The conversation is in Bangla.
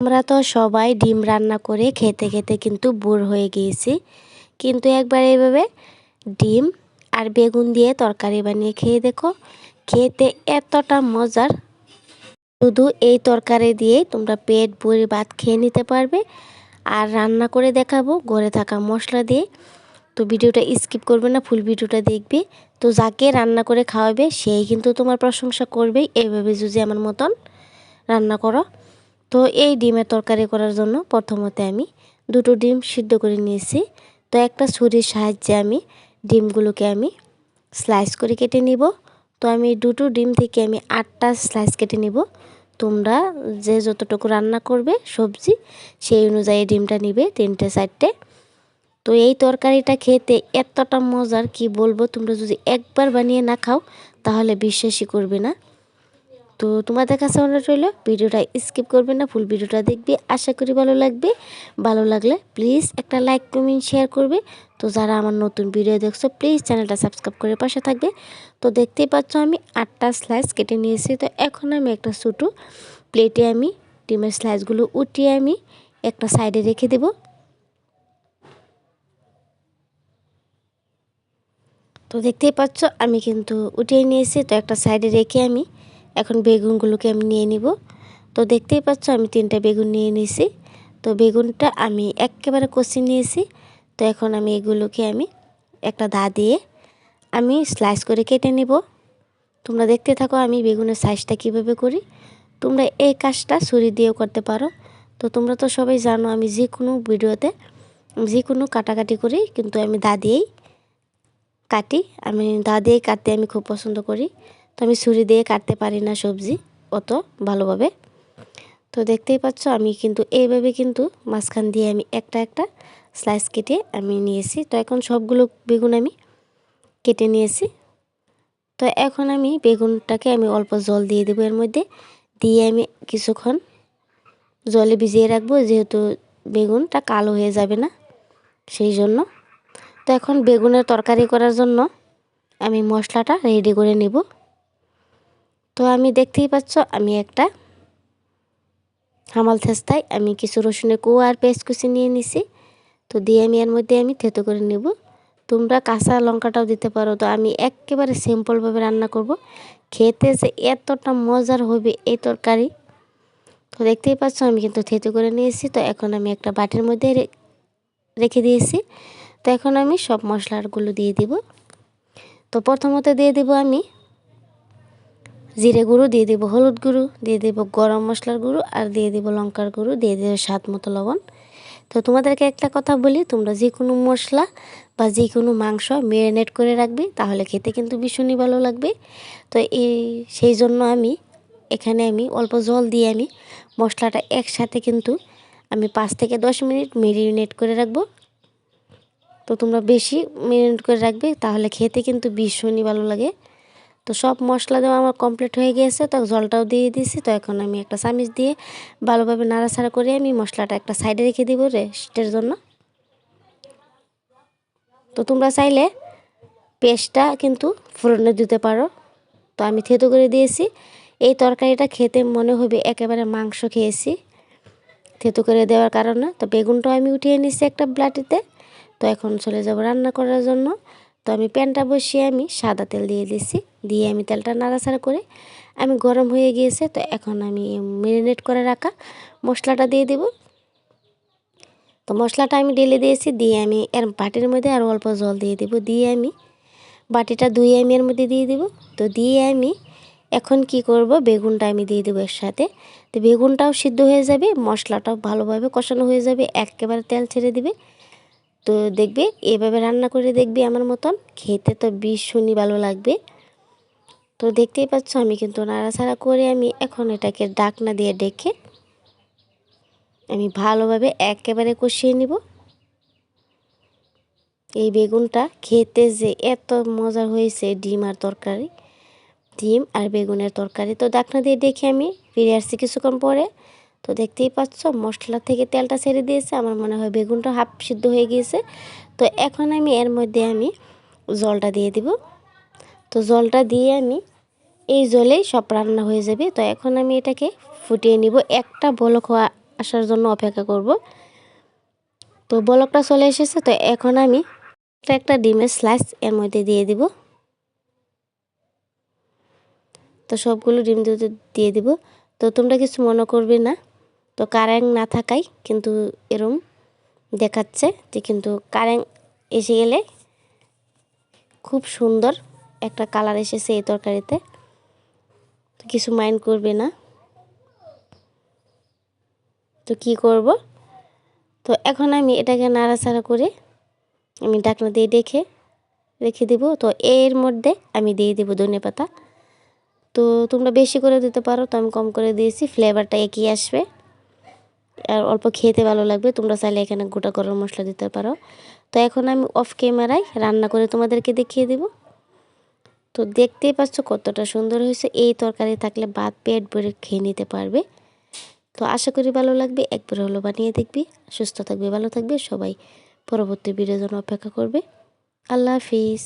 আমরা তো সবাই ডিম রান্না করে খেতে খেতে কিন্তু বোর হয়ে গিয়েছি। কিন্তু একবার এইভাবে ডিম আর বেগুন দিয়ে তরকারি বানিয়ে খেয়ে দেখো, খেতে এতটা মজার। শুধু এই তরকারি দিয়েই তোমরা পেট ভরে ভাত খেয়ে নিতে পারবে। আর রান্না করে দেখাবো ঘরে থাকা মশলা দিয়ে। তো ভিডিওটা স্কিপ করবে না, ফুল ভিডিওটা দেখবে। তো যাকে রান্না করে খাওয়াবে সেই কিন্তু তোমার প্রশংসা করবে। এইভাবে যদি আমার মতন রান্না করো। তো এই ডিমের তরকারি করার জন্য প্রথমতে আমি দুটো ডিম সিদ্ধ করে নিয়েছি। তো একটা ছুরির সাহায্যে আমি ডিমগুলোকে আমি স্লাইস করে কেটে নিব। তো আমি দুটো ডিম থেকে আমি আটটা স্লাইস কেটে নিব। তোমরা যে যতটুকু রান্না করবে সবজি, সেই অনুযায়ী ডিমটা নিবে তিনটে, চারটে। তো এই তরকারিটা খেতে এতটা মজার কি বলব? তোমরা যদি একবার বানিয়ে না খাও, তাহলে বিশ্বাসই করবে না। তো তোমাদের কাছে অনুরোধ রইল, ভিডিওটা স্কিপ করবে না ফুল ভিডিওটা দেখবে, আশা করি ভালো লাগবে। ভালো লাগলে প্লিজ একটা লাইক কমেন্ট শেয়ার করবে। তো যারা আমার নতুন ভিডিও দেখছ প্লিজ চ্যানেলটা সাবস্ক্রাইব করে পাশে থাকবে। তো দেখতেই পাচ্ছ আমি আটটা স্লাইস কেটে নিয়েছি। তো এখন আমি একটা ছোটো প্লেটে আমি ডিমের স্লাইসগুলো উঠিয়ে আমি একটা সাইডে রেখে দেব। তো দেখতেই পাচ্ছ আমি কিন্তু উঠিয়ে নিয়েছি। তো একটা সাইডে রেখে আমি এখন বেগুনগুলোকে আমি নিয়ে নিব। তো দেখতেই পাচ্ছ আমি তিনটা বেগুন নিয়ে নিয়েছি তো বেগুনটা আমি একেবারে কষি নিয়েছি। তো এখন আমি এগুলোকে আমি একটা দা দিয়ে আমি স্লাইস করে কেটে নিব। তোমরা দেখতে থাকো আমি বেগুনের সাইজটা কীভাবে করি। তোমরা এই কাজটা ছুরি দিয়েও করতে পারো। তো তোমরা তো সবাই জানো আমি যে কোনো ভিডিওতে যে কোনো কাটাকাটি করি, কিন্তু আমি দা দিয়েই কাটি। আমি দা দিয়েই কাটতে আমি খুব পছন্দ করি। তো আমি ছুরি দিয়ে কাটতে পারি না সবজি অত ভালোভাবে। তো দেখতেই পাচ্ছ আমি কিন্তু এইভাবে কিন্তু মাঝখান দিয়ে আমি একটা একটা স্লাইস কেটে আমি নিয়েছি। তো এখন সবগুলো বেগুন আমি কেটে নিয়েছি। তো এখন আমি বেগুনটাকে আমি অল্প জল দিয়ে দেবো এর মধ্যে। দিয়ে আমি কিছুক্ষণ জলে ভিজিয়ে রাখব যেহেতু বেগুনটা কালো হয়ে যাবে না সেই জন্য। তো এখন বেগুনের তরকারি করার জন্য আমি মশলাটা রেডি করে নেব। তো আমি দেখতেই পাচ্ছ, আমি একটা হামাল থেস্তায় আমি কিছু রসুনের কুয়া আর পেস্ট কুচি নিয়ে নিছি। তো দিয়ে আমি এর মধ্যে আমি থেতো করে নেব। তোমরা কাঁচা লঙ্কাটাও দিতে পারো। তো আমি একেবারে সিম্পলভাবে রান্না করব। খেতে যে এতটা মজার হবে এই তরকারি। তো দেখতেই পাচ্ছ, আমি কিন্তু থেতো করে নিয়েছি। তো এখন আমি একটা বাটির মধ্যে রেখে দিয়েছি। তো এখন আমি সব মশলাগুলো দিয়ে দিব। তো প্রথমত দিয়ে দিব আমি জিরে গুঁড়ো, দিয়ে দেবো হলুদ গুঁড়ো, দিয়ে দেবো গরম মশলার গুঁড়ো আর দিয়ে দেবো লঙ্কার গুঁড়ো, দিয়ে দেবো স্বাদ মতো লবণ। তো তোমাদেরকে একটা কথা বলি, তোমরা যে কোনো মশলা বা যে কোনো মাংস ম্যারিনেট করে রাখবে, তাহলে খেতে কিন্তু ভীষণই ভালো লাগবে। তো এই, সেই জন্য আমি, এখানে আমি অল্প জল দিয়ে আমি মশলাটা একসাথে কিন্তু আমি পাঁচ থেকে দশ মিনিট ম্যারিনেট করে রাখব। তো তোমরা বেশি ম্যারিনেট করে রাখবে, তাহলে খেতে কিন্তু ভীষণই ভালো লাগে। তো সব মশলা দেওয়া আমার কমপ্লিট হয়ে গিয়েছে তো জলটাও দিয়ে দিয়েছি, তো এখন আমি একটা চামিচ দিয়ে ভালোভাবে নাড়াচাড়া করে আমি মশলাটা একটা সাইডে রেখে দিব রেস্টের জন্য। তো তোমরা চাইলে পেস্টটা কিন্তু ফোড়নে দিতে পারো। তো আমি থেতো করে দিয়েছি, এই তরকারিটা খেতে মনে হবে একেবারে মাংস খেয়েছি থেতো করে দেওয়ার কারণে। তো বেগুনটাও আমি উঠিয়ে নিচ্ছি একটা ব্লাটিতে তো এখন চলে যাব রান্না করার জন্য। তো আমি প্যানটা বসিয়ে আমি সাদা তেল দিয়ে দিছি। দিয়ে আমি তেলটা নাড়াচাড়া করে আমি গরম হয়ে গিয়েছে, তো এখন আমি ম্যারিনেট করে রাখা মশলাটা দিয়ে দেব। তো মশলাটা আমি ঢেলে দিয়েছি, দিয়ে আমি এর বাটির মধ্যে আর অল্প জল দিয়ে দেব। দিয়ে আমি বাটিটা ধুয়ে আমি এর মধ্যে দিয়ে দেব। তো দিয়ে আমি এখন কি করব, বেগুনটা আমি দিয়ে দেবো এর সাথে। তো বেগুনটাও সিদ্ধ হয়ে যাবে, মশলাটাও ভালোভাবে কষানো হয়ে যাবে, একেবারে তেল ছেড়ে দিবে। তো দেখবে, এভাবে রান্না করে দেখবে আমার মতন। খেতে তো ভীষণই ভালো লাগবে। তো দেখতেই পাচ্ছ আমি কিন্তু নাড়াচাড়া করে আমি এখন এটাকে ডাকনা দিয়ে ডেকে আমি ভালোভাবে একেবারে কষিয়ে নিব। এই বেগুনটা খেতে যে এত মজার হয়েছে ডিম আর তরকারি, ডিম আর বেগুনের তরকারি। তো ডাকনা দিয়ে দেখে আমি ফিরে আসছি কিছুক্ষণ পরে। তো দেখতেই পাচ্ছ, মশলা থেকে তেলটা ছেড়ে দিয়েছে, আমার মনে হয় বেগুনটা হাফ সিদ্ধ হয়ে গিয়েছে। তো এখন আমি এর মধ্যে আমি জলটা দিয়ে দিব। তো জলটা দিয়ে আমি এই জলেই সব রান্না হয়ে যাবে। তো এখন আমি এটাকে ফুটিয়ে নিব। একটা বলক হওয়া আসার জন্য অপেক্ষা করব। তো বলকটা চলে এসেছে, তো এখন আমি একটা ডিমের স্লাইস এর মধ্যে দিয়ে দিব। তো সবগুলো ডিম দিয়ে দিব। তো তোমরা কিছু মনে করবে না। তো কারেন্ট না থাকাই কিন্তু এরম দেখাচ্ছে যে কিন্তু কারেন্ট এসে গেলে খুব সুন্দর একটা কালার এসেছে এই তরকারিতে। তো কিছু মাইন্ড করবে না। তো কি করব? তো এখন আমি এটাকে নাড়াচাড়া করে আমি ডাকনা দিয়ে দেখে, রেখে দেব। তো এর মধ্যে আমি দিয়ে দেবো ধনে পাতা। তো তোমরা বেশি করে দিতে পারো, তো আমি কম করে দিয়েছি। ফ্লেভারটা একই আসবে। আর অল্প খেতে ভালো লাগবে। তোমরা চাইলে এখানে গোটা গরম মশলা দিতে পারো। তো এখন আমি অফ ক্যামেরায় রান্না করে তোমাদেরকে দেখিয়ে দেব। তো দেখতেই পাচ্ছ কতটা সুন্দর হয়েছে। এই তরকারি থাকলে ভাত পেট ভরে খেয়ে নিতে পারবে। তো আশা করি ভালো লাগবে। একবার হলো বানিয়ে দেখবি। সুস্থ থাকবে, ভালো থাকবে। সবাই পরবর্তী জন্য অপেক্ষা করবে। আল্লাহ হাফিজ।